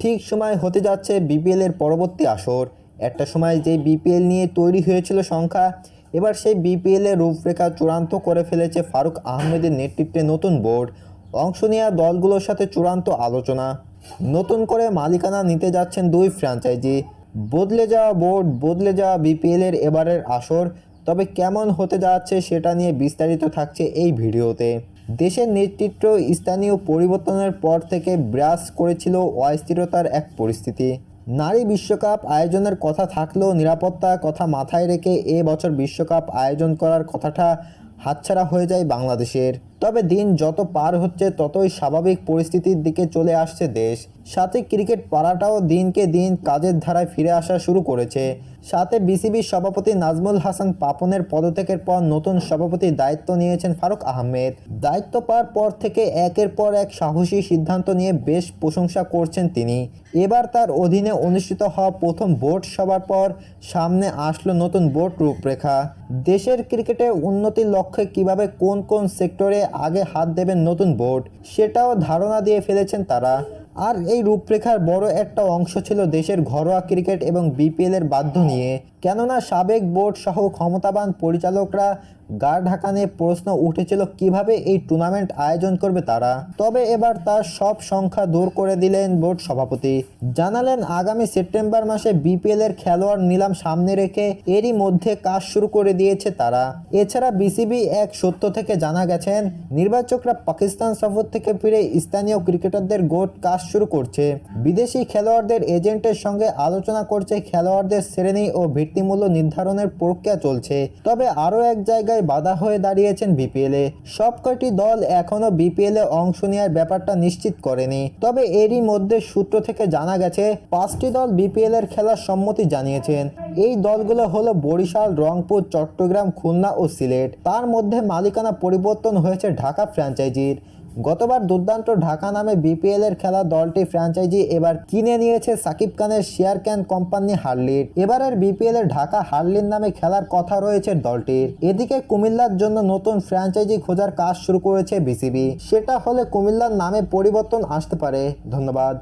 ঠিক সময় হতে যাচ্ছে বিপিএল এর পরবর্তী আসর। একটা সময় যে বিপিএল নিয়ে তৈরি হয়েছিল সংখ্যা, এবার সেই বিপিএল এর রূপরেখা চূড়ান্ত করে ফেলেছে ফারুক আহমেদের নেতৃত্বে নতুন বোর্ড। অংশ নেওয়া দলগুলোর সাথে চূড়ান্ত আলোচনা। নতুন করে মালিকানা নিতে যাচ্ছেন দুই ফ্র্যাঞ্চাইজি বদলে যাওয়া বোর্ড, বদলে যাওয়া বিপিএল এর এবারের আসর। তবে কেমন হতে যাচ্ছে সেটা নিয়ে বিস্তারিত থাকছে এই ভিডিওতে। দেশের নেতৃত্ব স্থানীয় পরিবর্তনের পর থেকে ব্রাস করেছিল অস্থিরতার এক পরিস্থিতি। নারী বিশ্বকাপ আয়োজনের কথা থাকলেও নিরাপত্তার কথা মাথায় রেখে এ বছর বিশ্বকাপ আয়োজন করার কথাটা হাতছাড়া হয়ে যায় বাংলাদেশের। তবে দিন যত পার হচ্ছে, ততই স্বাভাবিক পরিস্থিতির দিকে চলে আসছে দেশ। সাথে ক্রিকেট পাড়াটাও দিনকে দিন কাজের ধারায় ফিরে আসা শুরু করেছে। সাথে বিসিবির সভাপতি নাজমুল হাসান পাপনের পদত্যাগের পর নতুন সভাপতির দায়িত্ব নিয়েছেন ফারুক আহমেদ। দায়িত্ব পাওয়ার পর থেকে একের পর এক সাহসী সিদ্ধান্ত নিয়ে বেশ প্রশংসা করছেন তিনি। এবার তার অধীনে অনুষ্ঠিত হওয়া প্রথম বোর্ড সভার পর সামনে আসলো নতুন বোর্ড রূপরেখা। দেশের ক্রিকেটে উন্নতির লক্ষ্যে কীভাবে কোন কোন সেক্টরে আগে হাত দেবেন নতুন বোর্ড, সেটাও ধারণা দিয়ে ফেলেছেন তারা। আর এই রূপরেখার বড় একটা অংশ ছিল দেশের ঘরোয়া ক্রিকেট এবং বিপিএলের বাধ্য নিয়ে। কেননা সাবেক বোর্ড সহ ক্ষমতাবান পরিচালকরা গা ঢাকা নিয়ে প্রশ্ন উঠেছিল কীভাবে এই টুর্নামেন্ট আয়োজন করবে তারা। তবে এবার তার সব সংখ্যা দূর করে দিলেন বোর্ড সভাপতি। জানালেন, আগামী সেপ্টেম্বর মাসে বিপিএল এর খেলোয়াড় নিলাম সামনে রেখে এরই মধ্যে কাজ শুরু করে দিয়েছে তারা। এছাড়া বিসিবি এক সত্য থেকে জানা গেছেন, নির্বাচকরা পাকিস্তান সফর থেকে ফিরে স্থানীয় ক্রিকেটারদের গোট কাজ শুরু করছে। বিদেশি খেলোয়াড়দের এজেন্টের সঙ্গে আলোচনা করছে, খেলোয়াড়দের শ্রেণি ও ভিত্তিমূল্য নির্ধারণের প্রক্রিয়া চলছে। তবে আরও এক জায়গায় বাধা হয়ে দাঁড়িয়েছেন বিপিএল সব কয়টি দল এখনও বিপিএল অংশ নেওয়ার ব্যাপারটা নিশ্চিত করেনি। তবে এরই মধ্যে সূত্র থেকে জানা গেছে, পাঁচটি দল বিপিএল এর খেলার সম্মতি জানিয়েছেন। এই দলগুলো হলো বরিশাল, রংপুর, চট্টগ্রাম, খুলনা ও সিলেট। তার মধ্যে মালিকানা পরিবর্তন হয়েছে ঢাকা ফ্র্যাঞ্চাইজির। গতবার দুর্দান্ত ঢাকা নামে বিপিএল এর খেলা দলটি ফ্র্যাঞ্চাইজি এবার কিনে নিয়েছে সাকিব খানের শেয়ার ক্যান কোম্পানি হার্লির। এবারের বিপিএল এর ঢাকা হার্লির নামে খেলার কথা রয়েছে দলটির। এদিকে কুমিল্লার জন্য নতুন ফ্র্যাঞ্চাইজি খোঁজার কাজ শুরু করেছে বিসিবি। সেটা হলে কুমিল্লার নামে পরিবর্তন আসতে পারে। ধন্যবাদ।